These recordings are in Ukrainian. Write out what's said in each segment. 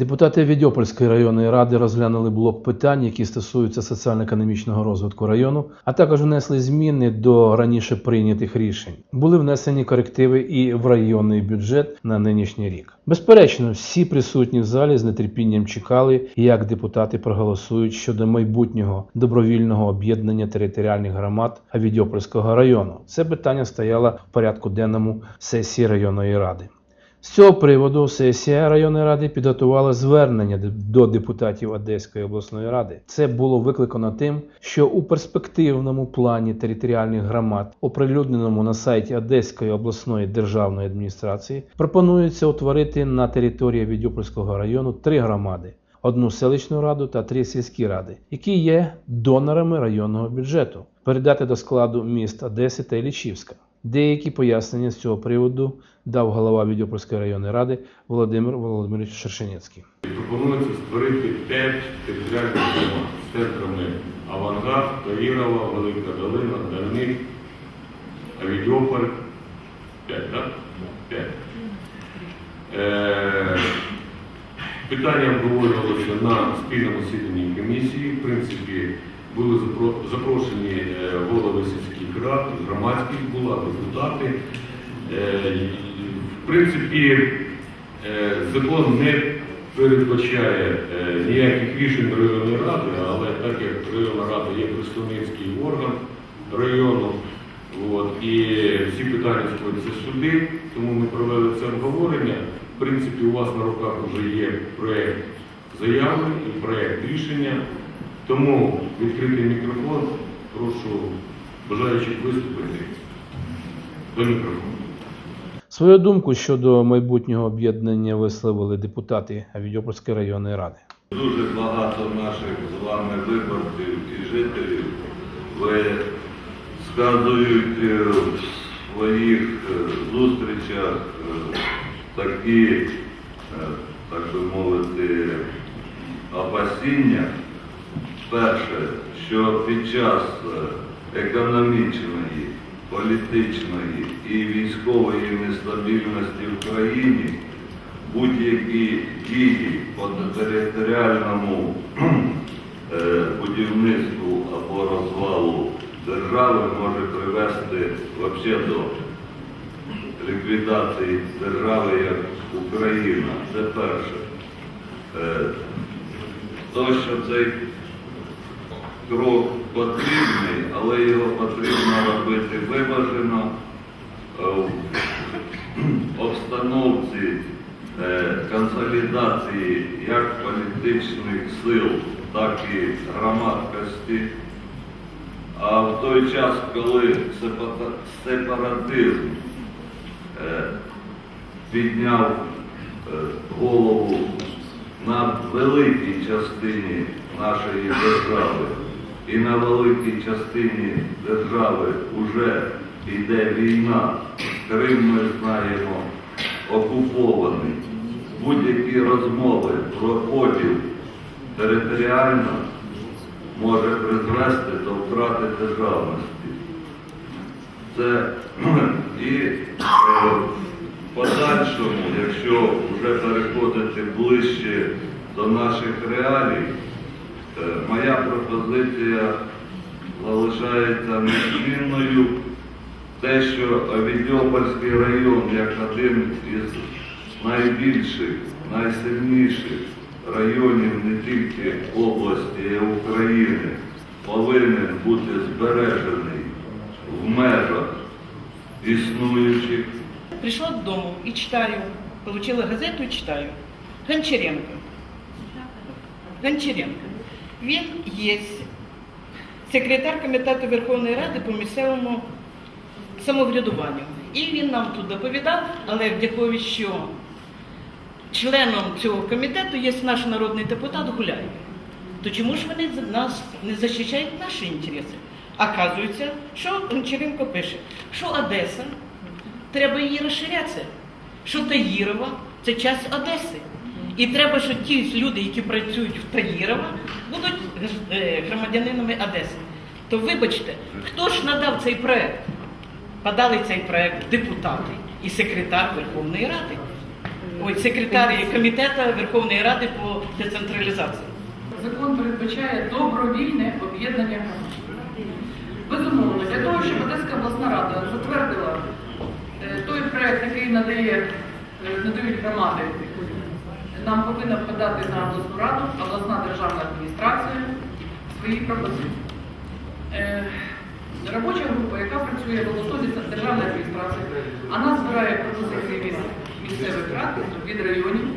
Депутати Відьопольської районної ради розглянули блок питань, які стосуються соціально-економічного розвитку району, а також внесли зміни до раніше прийнятих рішень. Були внесені корективи і в районний бюджет на нинішній рік. Безперечно, всі присутні в залі з нетерпінням чекали, як депутати проголосують щодо майбутнього добровільного об'єднання територіальних громад Відьопольського району. Це питання стояло в порядку денному сесії районної ради. З цього приводу сесія районної ради підготувала звернення до депутатів Одеської обласної ради. Це було викликано тим, що у перспективному плані територіальних громад, оприлюдненому на сайті Одеської обласної державної адміністрації, пропонується утворити на території Відьопольського району три громади. Одну селищну раду та три сільські ради, які є донорами районного бюджету, передати до складу міст Одеси та Іллічівська. Деякі пояснення з цього приводу дав голова Відьопольської районної ради Володимир Володимирович Шершенецький. Пропонується створити 5 територіальних громад з центрами Авангард, Таїрова, Велика Долина, Дальник, Авідіополь. 5, так? 5. Е, питання обговорювалося на спільному засіданні комісії. В принципі, були запрошені е, голови сільських рад, громадських була, депутати. Е, В принципі, е, закон не передбачає е, ніяких рішень районної ради, але так як районна рада є представницький орган району, от, і всі питання сходяться сюди, тому ми провели це обговорення. В принципі, у вас на руках вже є проєкт заяви і проєкт рішення. Тому відкритий мікрофон, прошу бажаючих виступити до мікрофону. Свою думку щодо майбутнього об'єднання висловили депутати Відьопольської районної ради. Дуже багато наших з вами виборців і жителів ви згадують е, в своїх е, зустрічах е, такі, так би мовити, опасіння. Перше, що під час економічної, політичної і військової нестабільності в країні будь-які дії по територіальному е, будівництву або розвалу держави може привести взагалі до ліквідації держави як Україна. Це перше. Е, То, що цей крок потрібний, але його потрібно робити виважено е, в обстановці е, консолідації як політичних сил, так і громадськості. А в той час, коли сепаратизм е, підняв голову на великій частині нашої держави, і на великій частині держави вже йде війна, Крим ми знаємо окупований. Будь-які розмови про поділ територіально може призвести до втрати державності. Це і е, в подальшому, якщо вже переходити ближче до наших реалій, е, моя пропозиція залишається незмінною. Те, що Авідіопольський район як один із найбільших, найсильніших районів не тільки області, а й України, повинен бути збережений в межах існуючих Пришла додому і читаю, получила газету і читаю. Гончаренко. Гончаренко. Він є секретар комітету Верховної Ради по місцевому самоврядуванню. І він нам тут доповідав, але вдякові, що членом цього комітету є наш народний депутат Гуляєв. То чому ж вони нас не захищають наші інтереси? Оказується, що Гончаренко пише, що Одеса треба її розширятися. Що Таїрова це часть Одеси. І треба, що ті люди, які працюють в Таїрова, будуть е, громадянинами Одеси. То вибачте, хто ж надав цей проект? Подали цей проект депутати і секретар Верховної Ради. ой, секретар комітету Верховної Ради по децентралізації. Закон передбачає добровільне об'єднання громад. Безумовно, для того, щоб Одеська обласна рада затвердила е, той проект, який надає, е, надають громади, нам повинна подати на обласну раду, обласна державна адміністрація свої пропозиції. Е, Робоча група, яка працює в обласній державній адміністрації, вона збирає пропозиції від місцевих рад, від районів.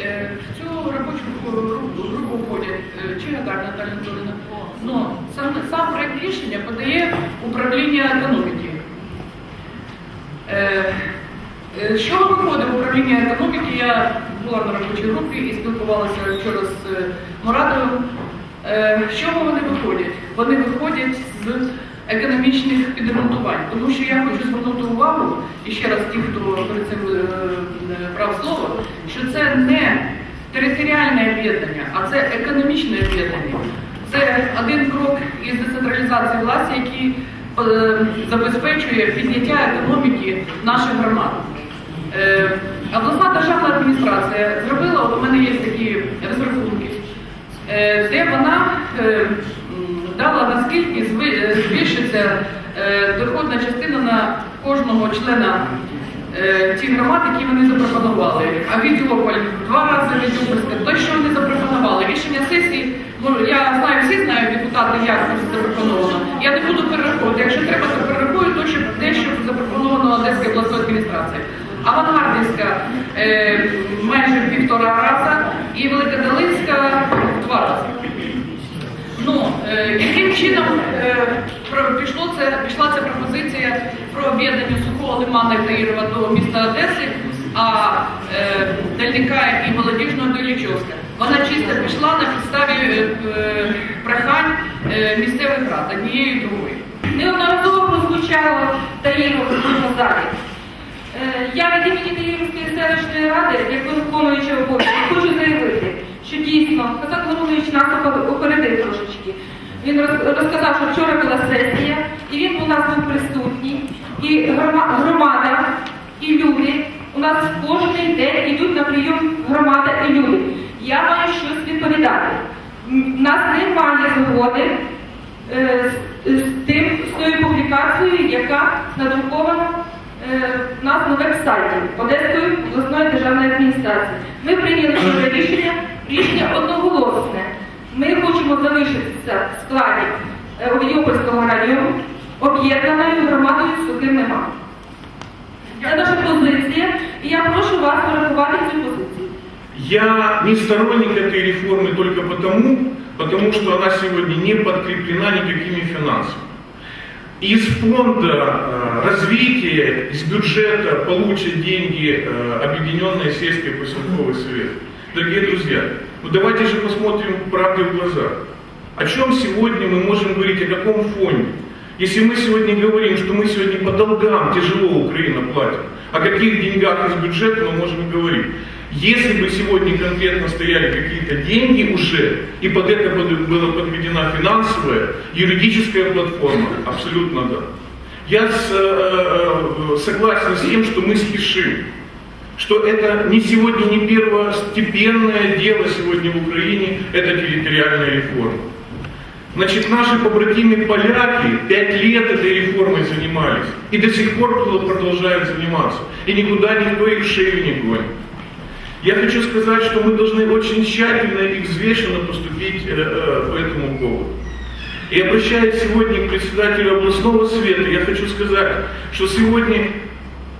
Е, В цю робочу групу, групу входять е, Чигадар Наталя Анатоліївна. Но сам, сам проект рішення подає управління економіки. Що виходить управління економіки? Я була на робочій групі і спілкувалася вчора з е, Мурадовим. Е, З чого вони виходять? Вони виходять з економічних підремонтувань. Тому що я хочу звернути увагу, і ще раз ті, хто перед цим е, е, брав слово, що це не територіальне об'єднання, а це економічне об'єднання. Це один крок із децентралізації власті, який е, забезпечує підняття економіки наших громад. Обласна державна адміністрація зробила, у мене є такі розрахунки, е, де вона е, дала наскільки е, збільшиться доходна частина на кожного члена тих громад, які вони запропонували. А Відьополь два рази Відьопольська, то що вони запропонували. Рішення сесії, я знаю, всі знають депутати, як це запропоновано. Я не буду перераховувати. Якщо треба, то перерахую те, що запропоновано Одеською обласною адміністрацією. Авангардівська е, майже півтора раза і Великодолинська два рази. Ну, е, яким чином е, пішло це, пішла ця пропозиція про об'єднання сухого лимана Таїрова до міста Одеси, а Дальника і молодіжного до Лічовська. Вона чисто пішла на підставі прохань місцевих рад однієї другої. Неодноразово прозвучало Таїрова в залі. Е, Я від імені Таїрівської селищної ради, як виконуюча обов'язки, хочу заявити, що дійсно Казак Леонович нас опер- опередив трошечки. Він роз- розказав, що вчора була сесія, і він у нас був присутній, і громада, і люди у нас кожен день йдуть на прийом громада і люди. Я маю щось відповідати. У нас немає згоди е, з, з тим, з тою публікацією, яка надрукована нас на веб-сайті Одеської обласної державної адміністрації. Ми прийняли вчора рішення, рішення одноголосне. Ми хочемо залишитися в складі е, Овідіопольського району об'єднаною громадою сухим нема. Це наша позиція, і я прошу вас врахувати цю позицію. Я не сторонник этой реформы только потому, потому что она сегодня не подкреплена никакими финансами Из фонда э, развития, из бюджета получат деньги э, Объединенный сельский поселковый совет. Дорогие друзья, ну давайте же посмотрим правде в глаза. О чем сегодня мы можем говорить, о каком фонде? Если мы сегодня говорим, что мы сегодня по долгам тяжело Украина платим, о каких деньгах из бюджета мы можем говорить? Если бы сегодня конкретно стояли какие-то деньги уже, и под это была подведена финансовая, юридическая платформа, абсолютно да. Я с- э, э, согласен с тем, что мы спешим, что это не сегодня не первостепенное дело сегодня в Украине, это территориальная реформа. Значит, наши побратимы поляки пять лет этой реформой занимались и до сих пор продолжают заниматься. И никуда никто их в шею не гонит. Я хочу сказать, что мы должны очень тщательно и взвешенно поступить э, э, по этому поводу. И обращаясь сегодня к председателю областного совета, я хочу сказать, что сегодня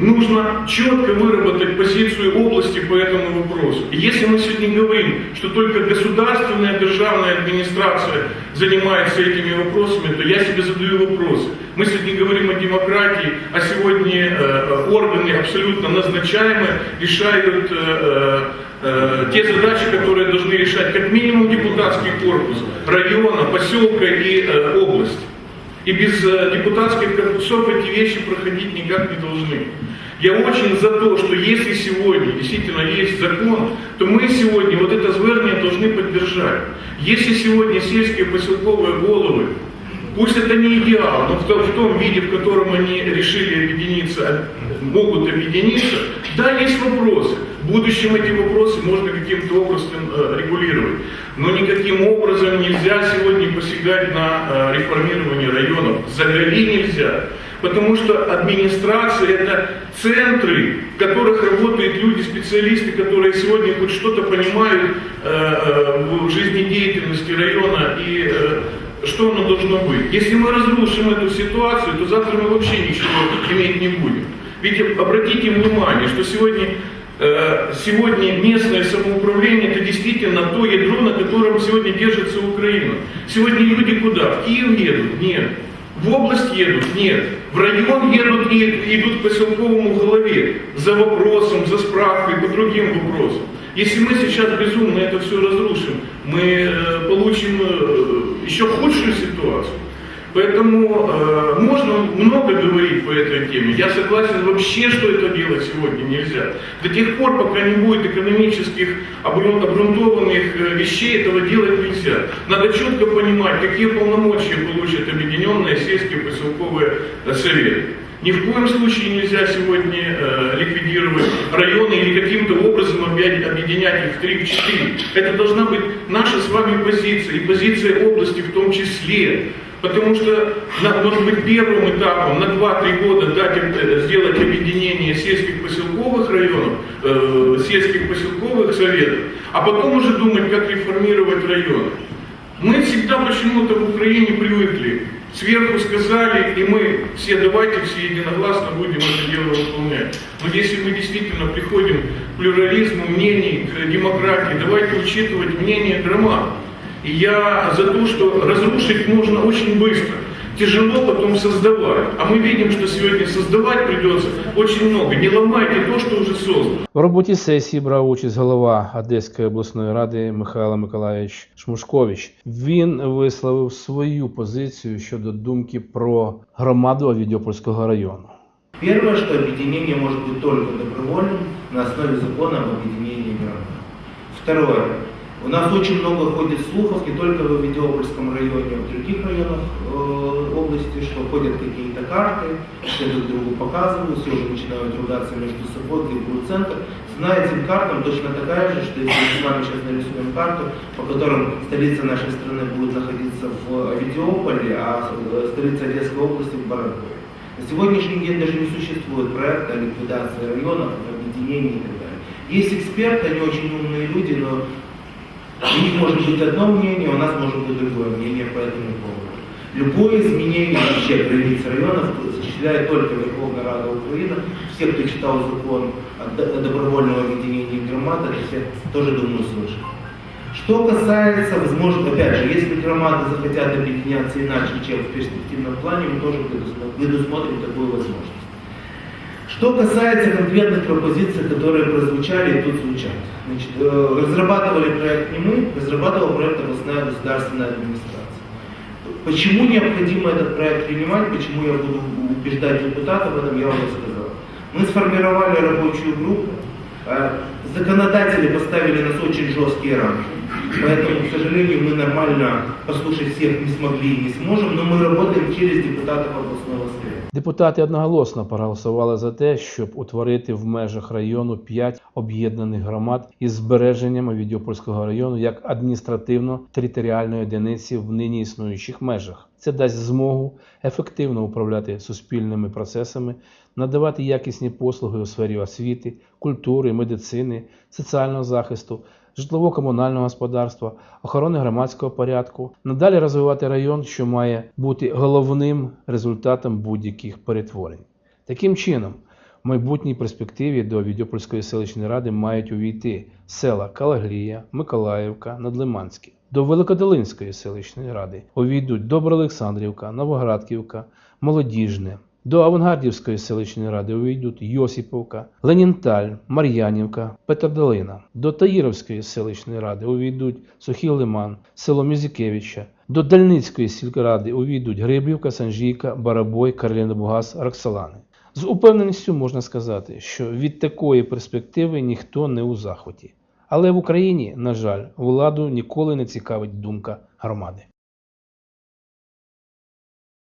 нужно четко выработать позицию области по этому вопросу. И если мы сегодня говорим, что только государственная державная администрация занимается этими вопросами, то я себе задаю вопрос. Мы сегодня говорим о демократии, а сегодня э, органы абсолютно назначаемые решают э, э, те задачи, которые должны решать как минимум депутатский корпус района, поселка и э, области. И без э, депутатских корпусов эти вещи проходить никак не должны. Я очень за то, что если сегодня действительно есть закон, то мы сегодня вот это звернение должны поддержать. Если сегодня сельские поселковые головы, пусть это не идеал, но в том, в том виде, в котором они решили объединиться, а, могут объединиться, да, есть вопросы. Будущем эти вопросы можно каким-то образом э, регулировать. Но никаким образом нельзя сегодня посягать на э, реформирование районов. Заговори нельзя. Потому что администрация это центры, в которых работают люди, специалисты, которые сегодня хоть что-то понимают э, в жизнедеятельности района и что оно должно быть. Если мы разрушим эту ситуацию, то завтра мы вообще ничего иметь не будем. Ведь обратите внимание, что сегодня, сегодня местное самоуправление это действительно то ядро, на котором сегодня держится Украина. Сегодня люди куда? В Киев едут? Нет. В область едут? Нет. В район едут и идут к поселковому голове за вопросом, за справкой, по другим вопросам. Если мы сейчас безумно это все разрушим, мы э, получим э, еще худшую ситуацию. Поэтому э, можно много говорить по этой теме. Я согласен вообще, что это делать сегодня нельзя. До тех пор, пока не будет экономических обґрунтованных э, вещей, этого делать нельзя. Надо четко понимать, какие полномочия получат объединенные сельские поселковые э, советы. Ни в коем случае нельзя сегодня э, ликвидировать районы или каким-то образом объединять их в 3 в 4. Это должна быть наша с вами позиция, и позиция области в том числе. Потому что, на- может быть, первым этапом на 2-3 года дать, э, сделать объединение сельских поселковых районов, э, сельских поселковых советов, а потом уже думать, как реформировать районы. Мы всегда почему-то в Украине привыкли. Сверху сказали, и мы все давайте все единогласно будем это дело выполнять. Но если мы действительно приходим к плюрализму мнений, к демократии, давайте учитывать мнение громад. И я за то, что разрушить можно очень быстро. Тяжело потом создавать. А мы видим, что сегодня создавать придется очень много. Не ломайте то, что уже создано. В роботі сесії брав участь голова Одеської обласної ради Михайло Миколаївич Шмушкович. Він висловив свою позицію щодо думки про громаду Авідіопольського району. Первое, что объединение может быть только добровольным на основе закона об объединении граждан. Второе. У нас очень много ходит слухов не только в Авидиопольском районе, в других районах э, области, что ходят какие-то карты, все друг другу показывают, все уже начинают ругаться между собой, где будет центр. Цена этим картам точно такая же, что если мы с вами сейчас нарисуем карту, по которым столица нашей страны будет находиться в Авидиополе, а э, столица Одесской области в Барнауле. На сегодняшний день даже не существует проекта ликвидации районов, объединений и так далее. Есть эксперты, они очень умные люди, но у них может быть одно мнение, у нас может быть другое мнение по этому поводу. Любое изменение вообще границ районов осуществляет только Верховная Рада Украины. Все, кто читал закон о добровольном объединении громад, это все тоже, думаю, слышали. Что касается, возможно, опять же, если громады захотят объединяться иначе, чем в перспективном плане, мы тоже предусмо- предусмотрим такую возможность. Что касается конкретных пропозиций, которые прозвучали и тут звучат. Значит, э, разрабатывали проект не мы, разрабатывала проект областная государственная администрация. Почему необходимо этот проект принимать, почему я буду убеждать депутатов в этом, я уже сказал. Мы сформировали рабочую группу, э, законодатели поставили нас очень жесткие рамки. Поэтому, к сожалению, мы нормально послушать всех не смогли и не сможем, но мы работаем через депутатов областного совета. Депутати одноголосно проголосували за те, щоб утворити в межах району 5 об'єднаних громад із збереженням Авідіопольського району як адміністративно-територіальної одиниці в нині існуючих межах. Це дасть змогу ефективно управляти суспільними процесами, надавати якісні послуги у сфері освіти, культури, медицини, соціального захисту, житлово-комунального господарства, охорони громадського порядку, надалі розвивати район, що має бути головним результатом будь-яких перетворень. Таким чином, в майбутній перспективі до Відьопольської селищної ради мають увійти села Калаглія, Миколаївка, Надлиманське. До Великодолинської селищної ради увійдуть Доброолександрівка, Новоградківка, Молодіжне. До Авангардівської селищної ради увійдуть Йосиповка, Ленінталь, Мар'янівка, Петродолина. До Таїровської селищної ради увійдуть Сухий Лиман, село Мізікевича. До Дальницької сільради увійдуть Грибівка, Санжійка, Барабой, Карлінобугас, Роксолани. З упевненістю можна сказати, що від такої перспективи ніхто не у захваті. Але в Україні, на жаль, владу ніколи не цікавить думка громади.